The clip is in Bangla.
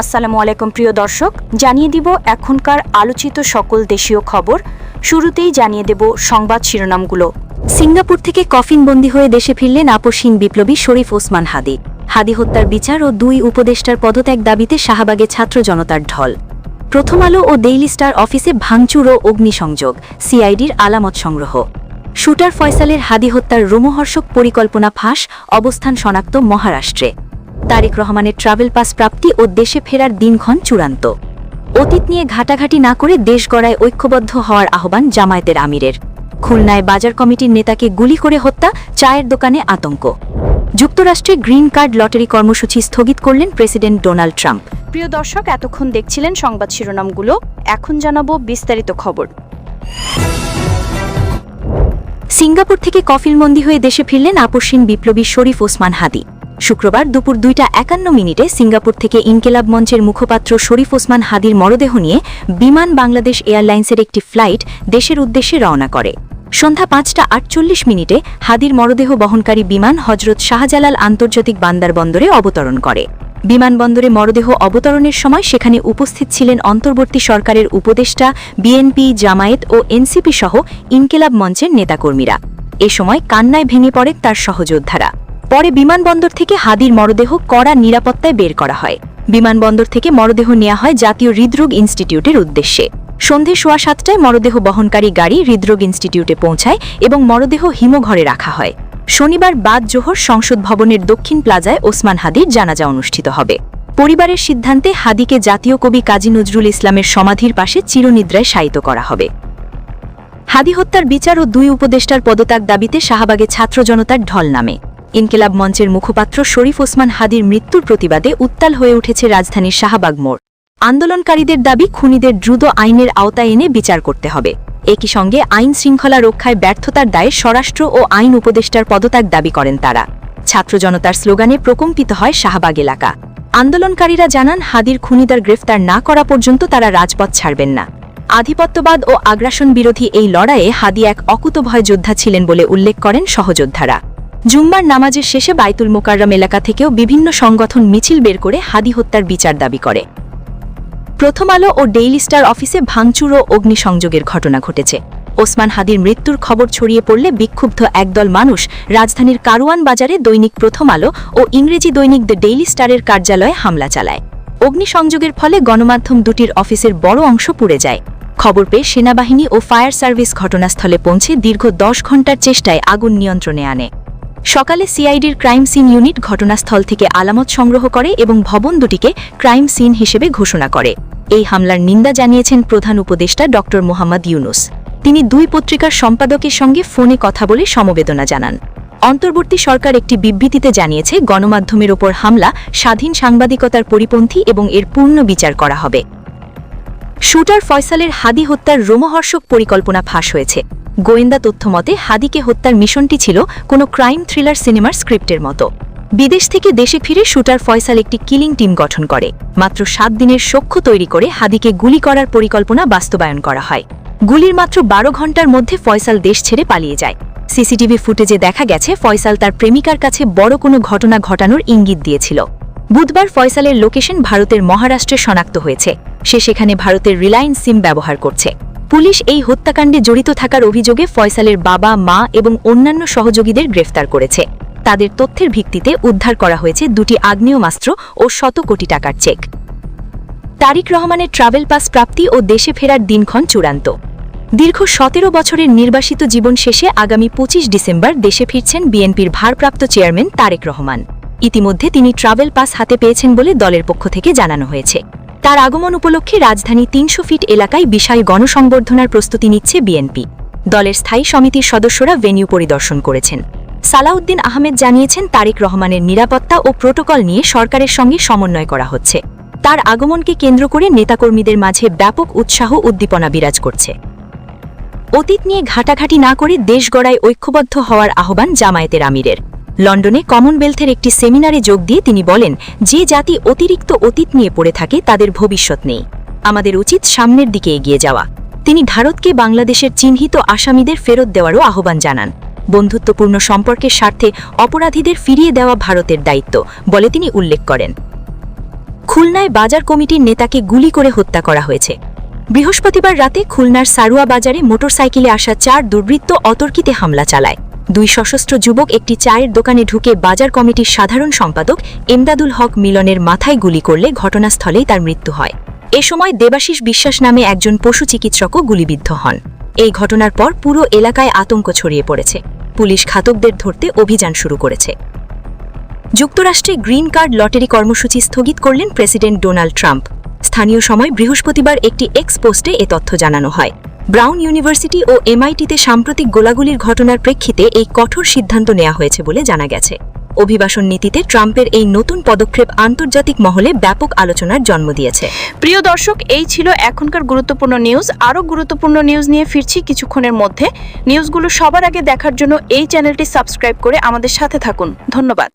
আসসালামু আলাইকুম, প্রিয় দর্শক। জানিয়ে দিব এখনকার আলোচিত সকল দেশীয় খবর। শুরুতেই জানিয়ে দেব সংবাদ শিরোনামগুলো। সিঙ্গাপুর থেকে কফিনবন্দি হয়ে দেশে ফিরলেন আপসহীন বিপ্লবী শরীফ ওসমান হাদি। হাদি হত্যার বিচার ও দুই উপদেষ্টার পদত্যাগ দাবিতে শাহবাগে ছাত্র জনতার ঢল। প্রথম আলো ও ডেইলি স্টার অফিসে ভাঙচুর ও অগ্নিসংযোগ, সিআইডির আলামত সংগ্রহ। শুটার ফয়সালের হাদি হত্যার রোমহর্ষক পরিকল্পনা ফাঁস, অবস্থান শনাক্ত মহারাষ্ট্রে। তারেক রহমানের ট্রাভেল পাস প্রাপ্তি ও দেশে ফেরার দিনক্ষণ চূড়ান্ত। অতীত নিয়ে ঘাটাঘাটি না করে দেশ গড়ায় ঐক্যবদ্ধ হওয়ার আহ্বান জামায়াতের আমিরের। খুলনায় বাজার কমিটির নেতাকে গুলি করে হত্যা, চায়ের দোকানে আতঙ্ক। যুক্তরাষ্ট্রে গ্রিন কার্ড লটারি কর্মসূচি স্থগিত করলেন প্রেসিডেন্ট ডোনাল্ড ট্রাম্প। প্রিয় দর্শক, এতক্ষণ দেখছিলেন সংবাদ শিরোনামগুলো। এখন জানাব বিস্তারিত খবর। সিঙ্গাপুর থেকে কফিলমন্দি হয়ে দেশে ফিরলেন আপসীন বিপ্লবী শরীফ ওসমান হাদি। শুক্রবার দুপুর দুইটা একান্ন মিনিটে সিঙ্গাপুর থেকে ইনকেলাব মঞ্চের মুখপাত্র শরীফ ওসমান হাদির মরদেহ নিয়ে বিমান বাংলাদেশ এয়ারলাইন্সের একটি ফ্লাইট দেশের উদ্দেশ্যে রওনা করে। সন্ধ্যা পাঁচটা আটচল্লিশ মিনিটে হাদির মরদেহ বহনকারী বিমান হজরত শাহজালাল আন্তর্জাতিক বান্দার বন্দরে অবতরণ করে। বিমানবন্দরে মরদেহ অবতরণের সময় সেখানে উপস্থিত ছিলেন অন্তর্বর্তী সরকারের উপদেষ্টা, বিএনপি, জামায়েত ও এনসিপি সহ ইনকেলাব মঞ্চের নেতাকর্মীরা। এ সময় কান্নায় ভেঙে পড়েন তার সহযোদ্ধারা। পরে বিমানবন্দর থেকে হাদির মরদেহ কড়া নিরাপত্তায় বের করা হয়। বিমানবন্দর থেকে মরদেহ নেওয়া হয় জাতীয় হৃদরোগ ইনস্টিটিউটের উদ্দেশ্যে। সন্ধে সোয়া সাতটায় মরদেহ বহনকারী গাড়ি হৃদরোগ ইনস্টিটিউটে পৌঁছায় এবং মরদেহ হিমঘরে রাখা হয়। শনিবার বাদ জোহর সংসদ ভবনের দক্ষিণ প্লাজায় ওসমান হাদির জানাজা অনুষ্ঠিত হবে। পরিবারের সিদ্ধান্তে হাদিকে জাতীয় কবি কাজী নজরুল ইসলামের সমাধির পাশে চিরনিদ্রায় শায়িত করা হবে। হাদি হত্যার বিচার ও দুই উপদেষ্টার পদত্যাগ দাবিতে শাহবাগে ছাত্র জনতার ঢল নামে। ইনকেলাব মঞ্চের মুখপাত্র শরীফ ওসমান হাদির মৃত্যুর প্রতিবাদে উত্তাল হয়ে উঠেছে রাজধানীর শাহবাগ মোড়। আন্দোলনকারীদের দাবি, খুনিদের দ্রুত আইনের আওতায় এনে বিচার করতে হবে। একই সঙ্গে আইন শৃঙ্খলা রক্ষায় ব্যর্থতার দায়ে স্বরাষ্ট্র ও আইন উপদেষ্টার পদত্যাগ দাবি করেন তারা। ছাত্র জনতার স্লোগানে প্রকম্পিত হয় শাহবাগ এলাকা। আন্দোলনকারীরা জানান, হাদির খুনিদার গ্রেফতার না করা পর্যন্ত তারা রাজপথ ছাড়বেন না। আধিপত্যবাদ ও আগ্রাসন বিরোধী এই লড়াইয়ে হাদি এক অকুতভয় যোদ্ধা ছিলেন বলে উল্লেখ করেন সহযোদ্ধারা। জুম্মার নামাজের শেষে বাইতুল মোকাররম এলাকা থেকেও বিভিন্ন সংগঠন মিছিল বের করে হাদি হত্যার বিচার দাবি করে। প্রথম আলো ও ডেইলি স্টার অফিসে ভাঙচুর ও অগ্নিসংযোগের ঘটনা ঘটেছে। ওসমান হাদির মৃত্যুর খবর ছড়িয়ে পড়লে বিক্ষুব্ধ একদল মানুষ রাজধানীর কারওয়ান বাজারে দৈনিক প্রথম আলো ও ইংরেজি দৈনিক দ্য ডেইলি স্টারের কার্যালয়ে হামলা চালায়। অগ্নিসংযোগের ফলে গণমাধ্যম দুটির অফিসের বড় অংশ পুড়ে যায়। খবর পেয়ে সেনাবাহিনী ও ফায়ার সার্ভিস ঘটনাস্থলে পৌঁছে দীর্ঘ দশ ঘণ্টার চেষ্টায় আগুন নিয়ন্ত্রণে আনে। সকালে সিআইডির ক্রাইম সিন ইউনিট ঘটনাস্থল থেকে আলামত সংগ্রহ করে এবং ভবন দুটিকে ক্রাইম সিন হিসেবে ঘোষণা করে। এই হামলার নিন্দা জানিয়েছেন প্রধান উপদেষ্টা ড. মোহাম্মদ ইউনুস। তিনি দুই পত্রিকার সম্পাদকের সঙ্গে ফোনে কথা বলে সমবেদনা জানান। অন্তর্বর্তী সরকার একটি বিবৃতিতে জানিয়েছে, গণমাধ্যমের ওপর হামলা স্বাধীন সাংবাদিকতার পরিপন্থী এবং এর পূর্ণ বিচার করা হবে। শুটার ফয়সালের হাদি হত্যার রোমহর্ষক পরিকল্পনা ফাঁস হয়েছে। গোয়েন্দা তথ্যমতে হাদিকে হত্যার মিশনটি ছিল কোনো ক্রাইম থ্রিলার সিনেমার স্ক্রিপ্টের মতো। বিদেশ থেকে দেশে ফিরে শুটার ফয়সাল একটি কিলিং টিম গঠন করে। মাত্র সাত দিনের সখ্য তৈরি করে হাদিকে গুলি করার পরিকল্পনা বাস্তবায়ন করা হয়। গুলির মাত্র বারো ঘণ্টার মধ্যে ফয়সাল দেশ ছেড়ে পালিয়ে যায়। সিসিটিভি ফুটেজে দেখা গেছে, ফয়সাল তার প্রেমিকার কাছে বড় কোনো ঘটনা ঘটানোর ইঙ্গিত দিয়েছিল। বুধবার ফয়সালের লোকেশন ভারতের মহারাষ্ট্রে শনাক্ত হয়েছে। সে সেখানে ভারতের রিলায়েন্স সিম ব্যবহার করছে। পুলিশ এই হত্যাকাণ্ডে জড়িত থাকার অভিযোগে ফয়সালের বাবা, মা এবং অন্যান্য সহযোগীদের গ্রেফতার করেছে। তাদের তথ্যের ভিত্তিতে উদ্ধার করা হয়েছে দুটি আগ্নেয়মাস্ত্র ও শত কোটি টাকার চেক। তারিক রহমানের ট্রাভেল পাস প্রাপ্তি ও দেশে ফেরার দিনক্ষণ চূড়ান্ত। দীর্ঘ সতেরো বছরের নির্বাসিত জীবন শেষে আগামী পঁচিশ ডিসেম্বর দেশে ফিরছেন বিএনপির ভারপ্রাপ্ত চেয়ারম্যান তারেক রহমান। ইতিমধ্যে তিনি ট্রাভেল পাস হাতে পেয়েছেন বলে দলের পক্ষ থেকে জানানো হয়েছে। তার আগমন উপলক্ষে রাজধানী তিনশো ফিট এলাকায় বিশাল গণসংবর্ধনার প্রস্তুতি নিচ্ছে বিএনপি। দলের স্থায়ী সমিতির সদস্যরা ভেন্যু পরিদর্শন করেছেন। সালাউদ্দিন আহমেদ জানিয়েছেন, তারেক রহমানের নিরাপত্তা ও প্রোটোকল নিয়ে সরকারের সঙ্গে সমন্বয় করা হচ্ছে। তার আগমনকে কেন্দ্র করে নেতাকর্মীদের মাঝে ব্যাপক উৎসাহ উদ্দীপনা বিরাজ করছে। অতীত নিয়ে ঘাটাঘাটি না করে দেশ গড়ায় ঐক্যবদ্ধ হওয়ার আহ্বান জামায়াতের আমিরের। লন্ডনে কমনওয়েলথের একটি সেমিনারে যোগ দিয়ে তিনি বলেন, যে জাতি অতিরিক্ত অতীত নিয়ে পড়ে থাকে, তাদের ভবিষ্যৎ নেই। আমাদের উচিত সামনের দিকে এগিয়ে যাওয়া। তিনি ভারতকে বাংলাদেশের চিহ্নিত আসামিদের ফেরত দেওয়ারও আহ্বান জানান। বন্ধুত্বপূর্ণ সম্পর্কের স্বার্থে অপরাধীদের ফিরিয়ে দেওয়া ভারতের দায়িত্ব, বলে তিনি উল্লেখ করেন। খুলনায় বাজার কমিটির নেতাকে গুলি করে হত্যা করা হয়েছে। বৃহস্পতিবার রাতে খুলনার সারুয়া বাজারে মোটরসাইকেলে আসা চার দুর্বৃত্ত অতর্কিতে হামলা চালায়। দুই সশস্ত্র যুবক একটি চায়ের দোকানে ঢুকে বাজার কমিটির সাধারণ সম্পাদক এমদাদুল হক মিলনের মাথায় গুলি করলে ঘটনাস্থলেই তার মৃত্যু হয়। এ সময় দেবাশিস বিশ্বাস নামে একজন পশু চিকিৎসকও গুলিবিদ্ধ হন। এই ঘটনার পর পুরো এলাকায় আতঙ্ক ছড়িয়ে পড়েছে। পুলিশ ঘাতকদের ধরতে অভিযান শুরু করেছে। যুক্তরাষ্ট্রে গ্রিন কার্ড লটারি কর্মসূচি স্থগিত করলেন প্রেসিডেন্ট ডোনাল্ড ট্রাম্প। স্থানীয় সময় বৃহস্পতিবার একটি এক্স পোস্টে এ তথ্য জানানো হয়। ব্রাউন ইউনিভার্সিটি ও এমআইটিতে সাম্প্রতিক গোলাগুলির ঘটনার প্রেক্ষিতে এই কঠোর সিদ্ধান্ত নেওয়া হয়েছে বলে জানা গেছে। অভিবাসন নীতিতে ট্রাম্পের এই নতুন পদক্ষেপ আন্তর্জাতিক মহলে ব্যাপক আলোচনার জন্ম দিয়েছে। প্রিয় দর্শক, এই ছিল এখনকার গুরুত্বপূর্ণ নিউজ। আরও গুরুত্বপূর্ণ নিউজ নিয়ে ফিরছি কিছুক্ষণের মধ্যে। নিউজগুলো সবার আগে দেখার জন্য এই চ্যানেলটি সাবস্ক্রাইব করে আমাদের সাথে থাকুন। ধন্যবাদ।